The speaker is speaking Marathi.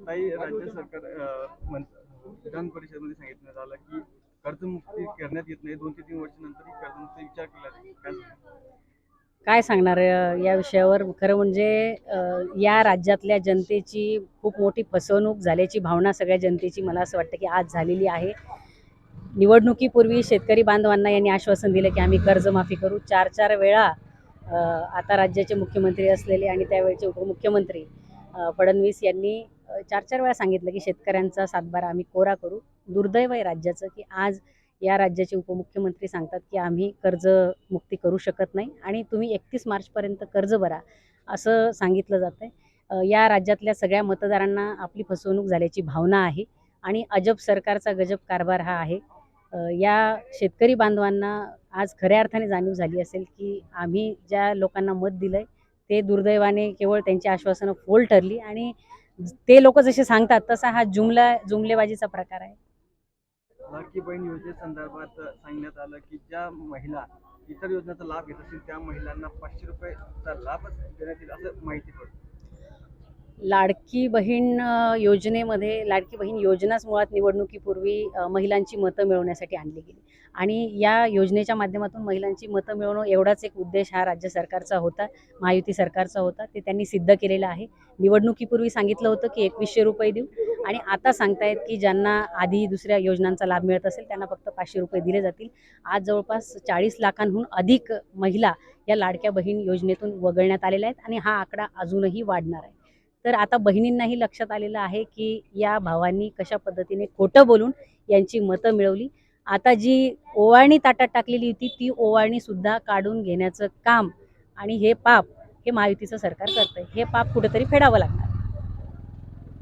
ताई राज्य सरकार विधान परिषदेमध्ये सांगितलं आलं की कर्जमुक्ती करण्यात येत नाही. दोन ते तीन वर्षानंतर कर्जमुक्ती विचार केला काय सांगणार? या विषयावर? खरं म्हणजे या राज्यातल्या जनतेची खूप मोठी फसवणूक झाल्याची भावना सगळ्या जनतेची मला असं वाटतं की आज झालेली आहे. निवडणुकीपूर्वी शेतकरी बांधवांना यांनी आश्वासन दिलं की आम्ही कर्जमाफी करू. चार चार वेळा आता राज्याचे मुख्यमंत्री असलेले आणि त्यावेळचे उपमुख्यमंत्री फडणवीस यांनी चार चार वेळा सांगितलं की शेतकऱ्यांचा सातबारा आम्ही कोरा करू. दुर्दैव आहे राज्याचं की आज या राज्याचे उपमुख्यमंत्री सांगतात की आम्ही कर्ज मुक्ती करू शकत नाही आणि तुम्ही एकतीस मार्चपर्यंत कर्ज भरा असं सांगितलं जातं आहे या राज्यातल्या सगळ्या मतदारांना आपली फसवणूक झाल्याची भावना आहे आणि अजब सरकारचा गजब कारभार हा आहे. या शेतकरी बांधवांना आज खऱ्या अर्थाने जाणीव झाली असेल की आम्ही ज्या लोकांना मत दिलं आहे ते दुर्दैवाने केवळ त्यांची आश्वासनं फोल ठरली आणि ते लोक जसे सांगतात तसा हा जुमला जुमलेबाजीचा प्रकार आहे. लाडकी बहीण योजनेसंदर्भात सांगण्यात आलं की ज्या महिला इतर योजनेचा लाभ घेत असतील त्या महिलांना पाचशे रुपयेचा लाभच देण्यात येईल असं माहिती पडतं. लाडकी बहीण योजनेमध्ये लाडकी बहीण योजनाच मुळात निवडणुकीपूर्वी महिलांची मतं मिळवण्यासाठी आणली गेली. आणि या योजनेच्या माध्यमातून महिलांची मतं मिळवणं एवढाच एक उद्देश हा राज्य सरकारचा होता महायुती सरकारचा होता. ते त्यांनी सिद्ध केलेलं आहे. निवडणुकीपूर्वी सांगितलं होतं की एकवीसशे रुपये देऊ. आणि आता सांगतायत की ज्यांना आधी दुसऱ्या योजनांचा लाभ मिळत असेल त्यांना फक्त पाचशे रुपये दिले जातील. आज जवळपास चाळीस लाखांहून अधिक महिला या लाडक्या बहीण योजनेतून वगळण्यात आलेल्या आहेत आणि हा आकडा अजूनही वाढणार आहे. तर आता बहिणींनाही लक्षात आलेलं आहे की या भावांनी कशा पद्धतीने खोटं बोलून यांची मतं मिळवली. आता जी ओवाळणी ताटात टाकलेली होती ती ओवाळणी सुद्धा काढून घेण्याचं काम आणि हे पाप हे महायुतीचं सरकार करतं हे पाप कुठेतरी फेडावं लागणार.